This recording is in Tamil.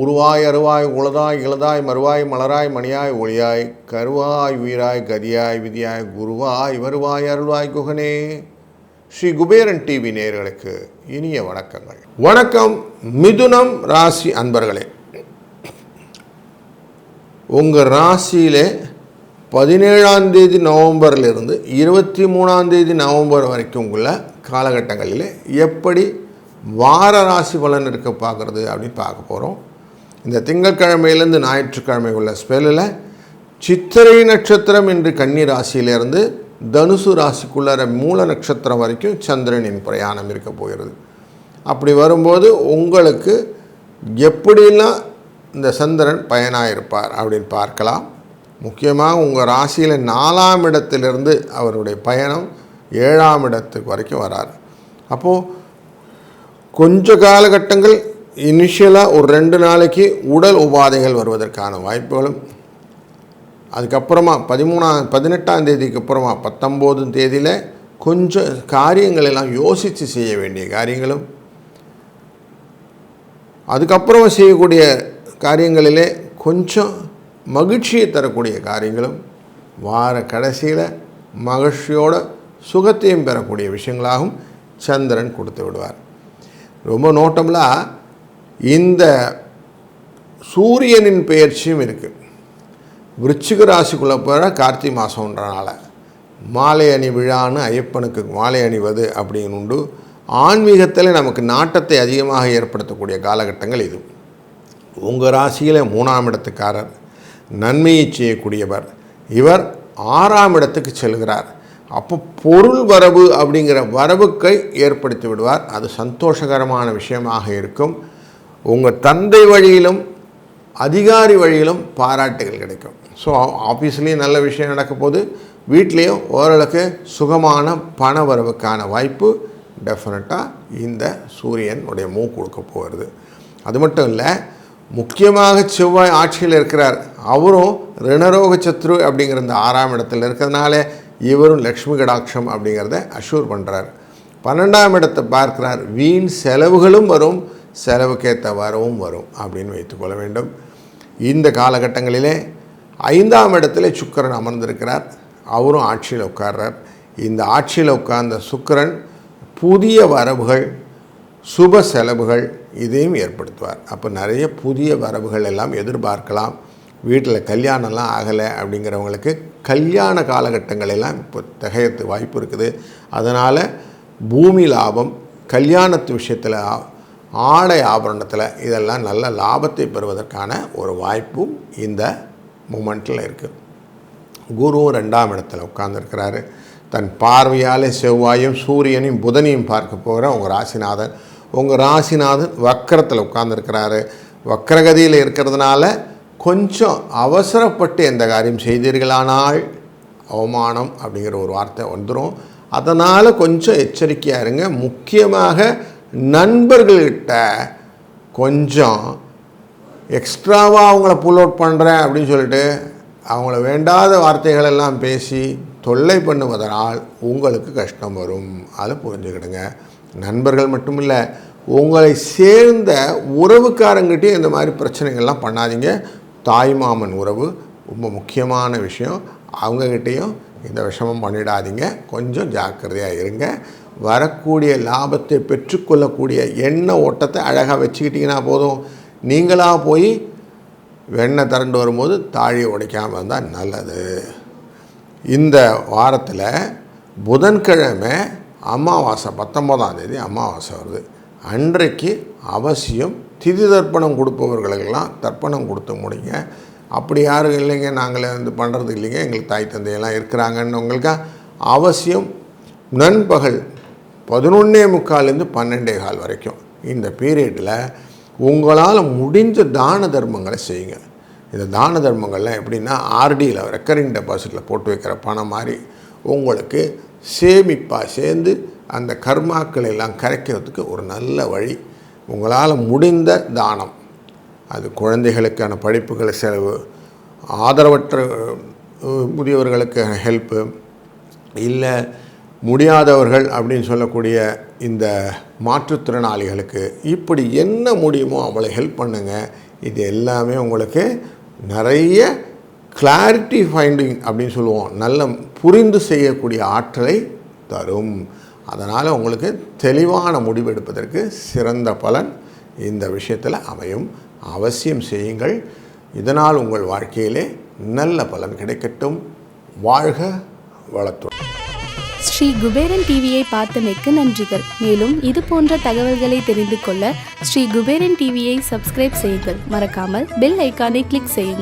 உருவாய் அருவாய் உளதாய் இளதாய் மறுவாய் மலராய் மணியாய் ஒளியாய் கருவாய் உயிராய் கதியாய் விதியாய் குருவாய் வருவாய் அருள்வாய் குகனே. ஸ்ரீ குபேரன் டிவி நேர்களுக்கு இனிய வணக்கங்கள். வணக்கம் மிதுனம் ராசி அன்பர்களே. உங்கள் ராசியிலே பதினேழாம் தேதி நவம்பர்லேருந்து இருபத்தி மூணாம் தேதி நவம்பர் வரைக்கும் உள்ள காலகட்டங்களில் எப்படி வார ராசி பலன் இருக்க பார்க்குறது அப்படின்னு பார்க்க போகிறோம் இந்த திங்கட்கிழமையிலேருந்து ஞாயிற்றுக்கிழமை உள்ள ஸ்பெல்லில் சித்திரை நட்சத்திரம் என்று கன்னி ராசியிலேருந்து தனுசு ராசிக்குள்ளார மூல நட்சத்திரம் வரைக்கும் சந்திரனின் பிரயாணம் இருக்க போகிறது. அப்படி வரும்போது உங்களுக்கு எப்படிலாம் இந்த சந்திரன் பயனாக இருப்பார் அப்படின்னு பார்க்கலாம். முக்கியமாக உங்கள் ராசியில் நாலாம் இடத்திலிருந்து அவருடைய பயணம் ஏழாம் இடத்துக்கு வரைக்கும் வரார். அப்போது கொஞ்ச காலகட்டங்கள் இனிஷியலாக ஒரு ரெண்டு நாளைக்கு உடல் உபாதைகள் வருவதற்கான வாய்ப்புகளும் அதுக்கப்புறமா பதிமூணாம் பதினெட்டாம் தேதிக்கு அப்புறமா பத்தொம்போது தேதியில் கொஞ்சம் காரியங்கள் எல்லாம் யோசித்து செய்ய வேண்டிய காரியங்களும் அதுக்கப்புறம் செய்யக்கூடிய காரியங்களிலே கொஞ்சம் மகிழ்ச்சியை தரக்கூடிய காரியங்களும் வார கடைசியில் மகிழ்ச்சியோட சுகத்தையும் பெறக்கூடிய விஷயங்களாகவும் சந்திரன் கொடுத்து விடுவார். ரொம்ப நோட்டம்லாம் இந்த சூரியனின் பெயர்ச்சியும் இருக்குது விருச்சிக ராசிக்குள்ளே போகிற கார்த்திகை மாதம்ன்றனால மாலை அணி விழான்னு ஐயப்பனுக்கு மாலை அணிவது அப்படின்னு உண்டு. ஆன்மீகத்தில் நமக்கு நாட்டத்தை அதிகமாக ஏற்படுத்தக்கூடிய காலகட்டங்கள் இது. உங்கள் ராசியில் மூணாம் இடத்துக்காரர் நன்மையை செய்யக்கூடியவர். இவர் ஆறாம் இடத்துக்கு செல்கிறார். அப்போ பொருள் வரவு அப்படிங்கிற வரவுக்கை ஏற்படுத்தி விடுவார். அது சந்தோஷகரமான விஷயமாக இருக்கும். உங்கள் தந்தை வழியிலும் அதிகாரி வழியிலும் பாராட்டுகள் கிடைக்கும். ஸோ ஆஃபீஸ்லேயும் நல்ல விஷயம் நடக்க போது வீட்லேயும் ஓரளவுக்கு சுகமான பண வரவுக்கான வாய்ப்பு டெஃபினட்டாக இந்த சூரியனுடைய மூ கொடுக்க போகிறது. அது மட்டும் இல்லை முக்கியமாக செவ்வாய் ஆட்சியில் இருக்கிறார். அவரும் ரிணரோக சத்ரு அப்படிங்கிற இந்த ஆறாம் இடத்துல இருக்கிறதுனால இவரும் லக்ஷ்மி கடாட்சம் அப்படிங்கிறத அஷூர் பண்ணுறார் பன்னெண்டாம் இடத்தை பார்க்கிறார். வீண் செலவுகளும் வரும் செலவுக்கேற்ற வரவும் வரும் அப்படின்னு வைத்துக்கொள்ள வேண்டும். இந்த காலகட்டங்களிலே ஐந்தாம் இடத்துல சுக்கரன் அமர்ந்திருக்கிறார். அவரும் ஆட்சியில் உட்கார்றார். இந்த ஆட்சியில் உட்கார்ந்த சுக்கரன் புதிய வரவுகள் சுப செலவுகள் இதையும் ஏற்படுத்துவார். அப்போ நிறைய புதிய வரவுகள் எல்லாம் எதிர்பார்க்கலாம். வீட்டில் கல்யாணம்லாம் ஆகலை அப்படிங்கிறவங்களுக்கு கல்யாண காலகட்டங்களெல்லாம் இப்போ திகையத்து வாய்ப்பு இருக்குது. அதனால் பூமி லாபம் கல்யாணத்து விஷயத்தில் ஆடை ஆபரணத்தில் இதெல்லாம் நல்ல லாபத்தை பெறுவதற்கான ஒரு வாய்ப்பும் இந்த மூமெண்ட்டில் இருக்குது குருவும் ரெண்டாம் இடத்துல உட்கார்ந்துருக்கிறாரு. தன் பார்வையால் செவ்வாயும் சூரியனையும் புதனையும் பார்க்க போகிற உங்கள் ராசிநாதன். உங்கள் ராசிநாதன் வக்கரத்தில் உட்கார்ந்துருக்கிறாரு. வக்கரகதியில் இருக்கிறதுனால கொஞ்சம் அவசரப்பட்டு எந்த காரியம் செய்தீர்களானால் அவமானம் அப்படிங்கிற ஒரு வார்த்தை வந்துடும் அதனால் கொஞ்சம் எச்சரிக்கையாக இருங்க. முக்கியமாக நண்பர்கள்கிட்ட கொஞ்சம் எக்ஸ்ட்ராவாக அவங்கள புல் அவுட் பண்ணுறேன் அப்படின்னு சொல்லிட்டு அவங்கள வேண்டாத வார்த்தைகள் எல்லாம் பேசி தொல்லை பண்ணுவதனால் உங்களுக்கு கஷ்டம் வரும். அதை புரிஞ்சுக்கிடுங்க. நண்பர்கள் மட்டும் இல்லை உங்களை சேர்ந்த உறவுக்காரங்கிட்டே இந்த மாதிரி பிரச்சனைகள்லாம் பண்ணாதீங்க. தாய்மாமன் உறவு ரொம்ப முக்கியமான விஷயம். அவங்கக்கிட்டேயும் இந்த விஷமம் பண்ணிடாதீங்க. கொஞ்சம் ஜாக்கிரதையாக இருங்க. வரக்கூடிய லாபத்தை பெற்றுக்கொள்ளக்கூடிய எண்ண ஓட்டத்தை அழகாக வச்சுக்கிட்டிங்கன்னா போதும். நீங்களாக போய் வெண்ணெய் திரண்டு வரும்போது தாழியை உடைக்காமல் இருந்தால் நல்லது. இந்த வாரத்தில் புதன்கிழமை அமாவாசை பத்தொம்போதாம் தேதி அமாவாசை வருது. அன்றைக்கு அவசியம் திதி தர்ப்பணம் கொடுப்பவர்களுக்கெல்லாம் தர்ப்பணம் கொடுத்து முடிங்க. அப்படி யாரும் இல்லைங்க நாங்களே வந்து பண்ணுறது இல்லைங்க எங்களுக்கு தாய் தந்தையெல்லாம் இருக்கிறாங்கன்னவங்களுக்கு அவசியம் நண்பகல் பதினொன்னே முக்கால்லேருந்து பன்னெண்டே கால் வரைக்கும். இந்த பீரியடில் உங்களால் முடிஞ்ச தான தர்மங்களை செய்யுங்க. இந்த தான தர்மங்கள்லாம் எப்படின்னா ஆர்டியில் ரெக்கரிங் டெபாசிட்டில் போட்டு வைக்கிற பணம் மாதிரி உங்களுக்கு சேமிப்பாக சேர்ந்து அந்த கர்மாக்களை எல்லாம் கரைக்கிறதுக்கு ஒரு நல்ல வழி. உங்களால் முடிந்த தானம். அது குழந்தைகளுக்கான படிப்புகளை செலவு ஆதரவற்ற முதியவர்களுக்கு ஹெல்ப்பு இல்லை முடியாதவர்கள் அப்படின்னு சொல்லக்கூடிய இந்த மாற்றுத்திறனாளிகளுக்கு இப்படி என்ன முடியுமோ அவளை ஹெல்ப் பண்ணுங்கள் இது எல்லாமே உங்களுக்கு நிறைய கிளாரிட்டி ஃபைண்டிங் அப்படின்னு சொல்லுவோம். நல்ல புரிந்து செய்யக்கூடிய ஆற்றலை தரும். அதனால் உங்களுக்கு தெளிவான முடிவெடுப்பதற்கு சிறந்த பலன் இந்த விஷயத்தில் அமையும். அவசியம் செய்யுங்கள். இதனால் உங்கள் வாழ்க்கையிலே நல்ல பலன் கிடைக்கட்டும். வாழ்க வளத்துடன் ஸ்ரீ குபேரன் டிவியை பார்த்தமைக்கு நன்றிகள். மேலும் இது போன்ற தகவல்களை தெரிந்து கொள்ள ஸ்ரீ குபேரன் டிவியை சப்ஸ்கிரைப் செய்யுங்கள். மறக்காமல் பெல் ஐக்கானை கிளிக் செய்யுங்கள்.